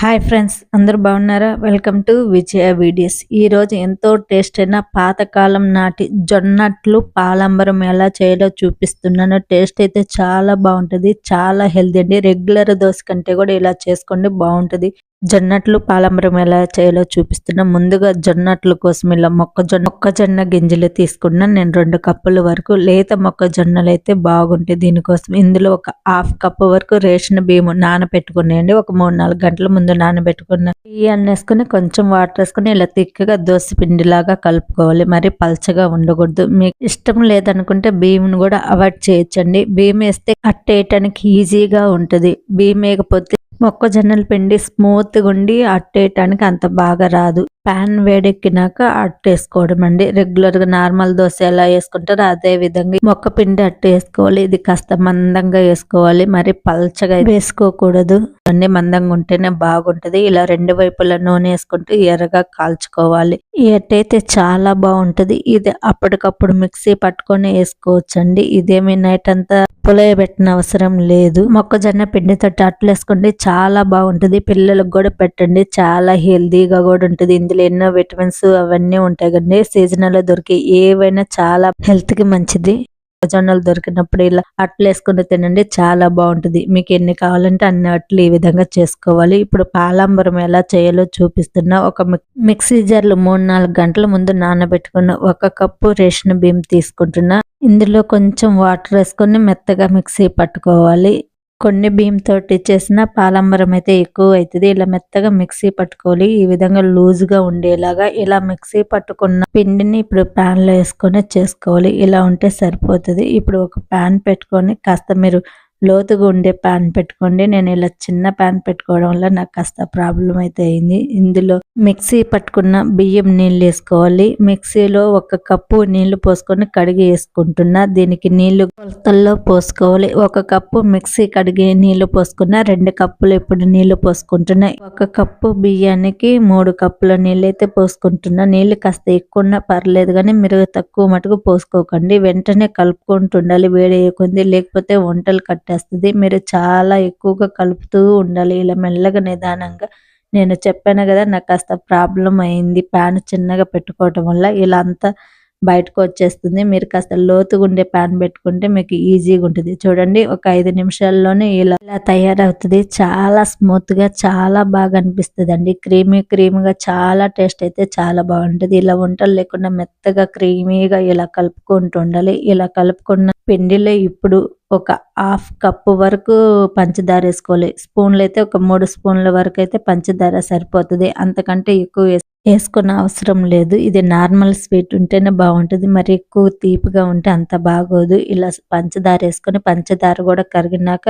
Hi friends అందరూ బాగున్నారా? Welcome to Vijaya videos ఈ రోజు ఎంతో టేస్ట్ అయిన పాతకాలం నాటి జొన్నట్లు పాలంబరం ఎలా చేయాలో చూపిస్తున్నాను. టేస్ట్ అయితే చాలా బాగుంటుంది చాలా హెల్తీ అండి. రెగ్యులర్ దోశ కంటే కూడా ఇలా చేసుకోండి బాగుంటుంది. జొన్నట్లు పాలంబరం ఎలా చేయాలో చూపిస్తున్నా. ముందుగా జొన్నట్లు కోసం ఇలా మొక్కజొన్న మొక్కజొన్న గింజలు తీసుకున్నాను నేను రెండు కప్పుల వరకు. లేత మొక్కజొన్నలు అయితే బాగుంటాయి దీనికోసం. ఇందులో ఒక హాఫ్ కప్ వరకు రేషన్ బియ్యం నానబెట్టుకున్నాయండి ఒక మూడు నాలుగు గంటల ముందు నానబెట్టుకున్న బియ్యాన్ని వేసుకుని కొంచెం వాటర్ వేసుకుని ఇలా తిక్కగా దోశ పిండిలాగా కలుపుకోవాలి. మరి పల్చగా ఉండకూడదు. మీకు ఇష్టం లేదనుకుంటే బియ్యం కూడా అవాయిడ్ చేయొచ్చండి. బియ్యం వేస్తే అట్టేయటానికి ఈజీగా ఉంటుంది. బియ్యం వేయకపోతే మొక్కజొన్నల పిండి స్మూత్గా ఉండి అట్టేయటానికి అంత బాగా రాదు. ప్యాన్ వేడెక్కినాక అట్టేసుకోవడం అండి రెగ్యులర్గా నార్మల్ దోశ ఎలా వేసుకుంటారో అదే విధంగా మొక్క పిండి అట్టు వేసుకోవాలి ఇది కాస్త మందంగా వేసుకోవాలి. మరి పల్చగా వేసుకోకూడదు. అన్ని మందంగా ఉంటేనే బాగుంటది. ఇలా రెండు వైపుల నూనె వేసుకుంటూ ఎర్రగా కాల్చుకోవాలి. ఈ అట్టయితే చాలా బాగుంటది. ఇది అప్పటికప్పుడు మిక్సీ పట్టుకొని వేసుకోవచ్చండి. ఇదేమి నైట్ అంతా పులయబెట్టిన అవసరం లేదు. మొక్కజొన్న పిండితో అట్లు వేసుకుంటే చాలా బాగుంటుంది. పిల్లలకు కూడా పెట్టండి. చాలా హెల్దీగా కూడా ఉంటుంది. ఇందులో ఎన్నో విటమిన్స్ అవన్నీ ఉంటాయి కండి సీజనల్లో ఏవైనా చాలా హెల్త్కి మంచిది. మొక్కజొన్నలు దొరికినప్పుడు ఇలా అట్లు వేసుకుని తినండి చాలా బాగుంటుంది. మీకు ఎన్ని కావాలంటే అన్ని అట్లు ఈ విధంగా చేసుకోవాలి. ఇప్పుడు పాలాంబరం ఎలా చేయాలో చూపిస్తున్నా. ఒక మిక్సీ జార్లు మూడు నాలుగు గంటల ముందు నానబెట్టుకున్న ఒక కప్పు రేషన్ బియ్యం తీసుకుంటున్నా. ఇందులో కొంచెం వాటర్ వేసుకొని మెత్తగా మిక్సీ పట్టుకోవాలి. కొన్ని బియ్యంతో చేసిన పాలంబరం అయితే ఎక్కువ అవుతుంది ఇలా మెత్తగా మిక్సీ పట్టుకోవాలి. ఈ విధంగా లూజ్గా ఉండేలాగా ఇలా మిక్సీ పట్టుకున్న పిండిని ఇప్పుడు ప్యాన్లో వేసుకొని చేసుకోవాలి. ఇలా ఉంటే సరిపోతుంది. ఇప్పుడు ఒక ప్యాన్ పెట్టుకొని కాస్త మీరు లోతుగా ఉండే ప్యాన్ పెట్టుకోండి. నేను ఇలా చిన్న ప్యాన్ పెట్టుకోవడం వల్ల నాకు కాస్త ప్రాబ్లం అయితే అయింది. ఇందులో మిక్సీ పట్టుకున్న బియ్యం నీళ్ళు వేసుకోవాలి. మిక్సీలో ఒక కప్పు నీళ్ళు పోసుకొని కడిగి వేసుకుంటున్నా. దీనికి నీళ్ళు కొలతల్లో పోసుకోవాలి. ఒక కప్పు మిక్సీ కడిగి నీళ్ళు పోసుకున్న. రెండు కప్పులు ఇప్పుడు నీళ్ళు పోసుకుంటున్నా. ఒక కప్పు బియ్యానికి మూడు కప్పుల నీళ్ళు అయితే పోసుకుంటున్నా. నీళ్ళు కాస్త ఎక్కువ పర్లేదు కానీ మీరు తక్కువ మటుకు పోసుకోకండి. వెంటనే కలుపుకుంటుండాలి వేడి లేకపోతే వంటలు కట్టేస్తుంది. మీరు చాలా ఎక్కువగా కలుపుతూ ఉండాలి. ఇలా మెల్లగా నిదానంగా నేను చెప్పాను కదా నాకు కాస్త ప్రాబ్లం అయింది ప్యాన్ చిన్నగా పెట్టుకోవటం వల్ల ఇలా అంతా బయటకు వచ్చేస్తుంది. మీరు కాస్త లోతుగా ఉండే ప్యాన్ పెట్టుకుంటే మీకు ఈజీగా ఉంటుంది. చూడండి ఒక ఐదు నిమిషాల్లోనే ఇలా ఇలా తయారవుతుంది. చాలా స్మూత్గా చాలా బాగా అనిపిస్తుంది అండి క్రీమీ క్రీమీగా చాలా టేస్ట్ అయితే చాలా బాగుంటుంది. ఇలా వంటలు లేకుండా మెత్తగా క్రీమీగా ఇలా కలుపుకుంటూ ఉండాలి. ఇలా కలుపుకున్న పిండిలో ఇప్పుడు ఒక హాఫ్ కప్పు వరకు పంచదార వేసుకోవాలి. స్పూన్లు అయితే ఒక మూడు స్పూన్ల వరకు అయితే పంచదార సరిపోతుంది. అంతకంటే ఎక్కువ వేసుకున్న అవసరం లేదు. ఇది నార్మల్ స్వీట్ ఉంటేనే బాగుంటుంది. మరి ఎక్కువ తీపిగా ఉంటే అంత బాగోదు. ఇలా పంచదార వేసుకొని పంచదార కూడా కరిగినాక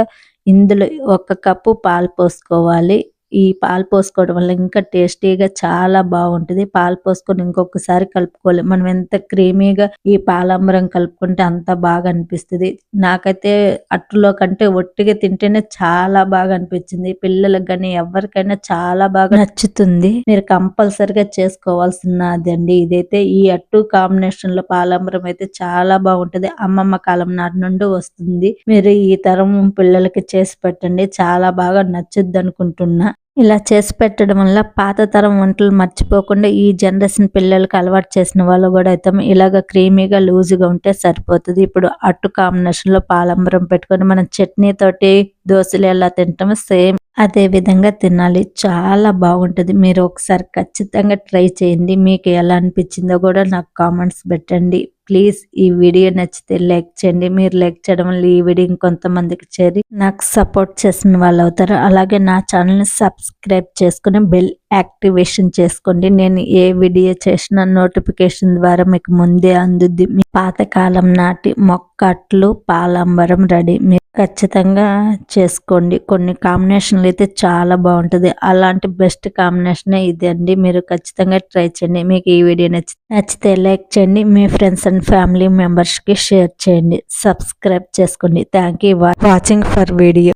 ఇందులో ఒక కప్పు పాలు పోసుకోవాలి. ఈ పాలు పోసుకోవడం వల్ల ఇంకా టేస్టీగా చాలా బాగుంటుంది. పాలు పోసుకొని ఇంకొకసారి కలుపుకోవాలి. మనం ఎంత క్రీమీగా ఈ పాలాంబరం కలుపుకుంటే అంత బాగా అనిపిస్తుంది. నాకైతే అట్టులో కంటే ఒట్టిగా తింటేనే చాలా బాగా అనిపించింది. పిల్లలకు కానీ ఎవరికైనా చాలా బాగా నచ్చుతుంది. మీరు కంపల్సరిగా చేసుకోవాల్సినది అండి ఇదైతే ఈ అట్టు కాంబినేషన్లో పాలంబరం అయితే చాలా బాగుంటది. అమ్మమ్మ కాలం నాటి నుండి వస్తుంది. మీరు ఈ తరం పిల్లలకి చేసి పెట్టండి. చాలా బాగా నచ్చుద్ది అనుకుంటున్నా ఇలా చేసి పెట్టడం వల్ల పాత తరం వంటలు మర్చిపోకుండా ఈ జనరేషన్ పిల్లలకి అలవాటు చేసిన వాళ్ళు కూడా అయితే ఇలాగ క్రీమీగా లూజ్గా ఉంటే సరిపోతుంది. ఇప్పుడు అట్టు కాంబినేషన్లో పాలంబరం పెట్టుకొని మనం చట్నీ తోటి దోశలు ఎలా తింటామో సేమ్ అదే విధంగా తినాలి. చాలా బాగుంటుంది. మీరు ఒకసారి ఖచ్చితంగా ట్రై చేయండి. మీకు ఎలా అనిపించిందో కూడా నాకు కామెంట్స్ పెట్టండి. ప్లీజ్ ఈ వీడియో నచ్చితే లైక్ చేయండి. మీరు లైక్ చేయడం వల్ల ఈ వీడియో ఇంకొంతమందికి చేరి నాకు సపోర్ట్ చేసిన వాళ్ళు అవుతారు. అలాగే నా ఛానల్ని సబ్స్క్రైబ్ చేసుకుని బెల్ యాక్టివేషన్ చేసుకోండి. నేను ఏ వీడియో చేసినా నోటిఫికేషన్ ద్వారా మీకు ముందే అందుద్ది. మీ పాతకాలం నాటి మొక్కట్లు పాలంబరం రెడీ. ఖచ్చితంగా చేసుకోండి. కొన్ని కాంబినేషన్లు అయితే చాలా బాగుంటుంది. అలాంటి బెస్ట్ కాంబినేషనే ఇది అండి. మీరు ఖచ్చితంగా ట్రై చేయండి. మీకు ఈ వీడియో నచ్చి నచ్చితే లైక్ చేయండి. మీ ఫ్రెండ్స్ అండ్ ఫ్యామిలీ మెంబర్స్కి షేర్ చేయండి. సబ్స్క్రైబ్ చేసుకోండి. Thank you watching for video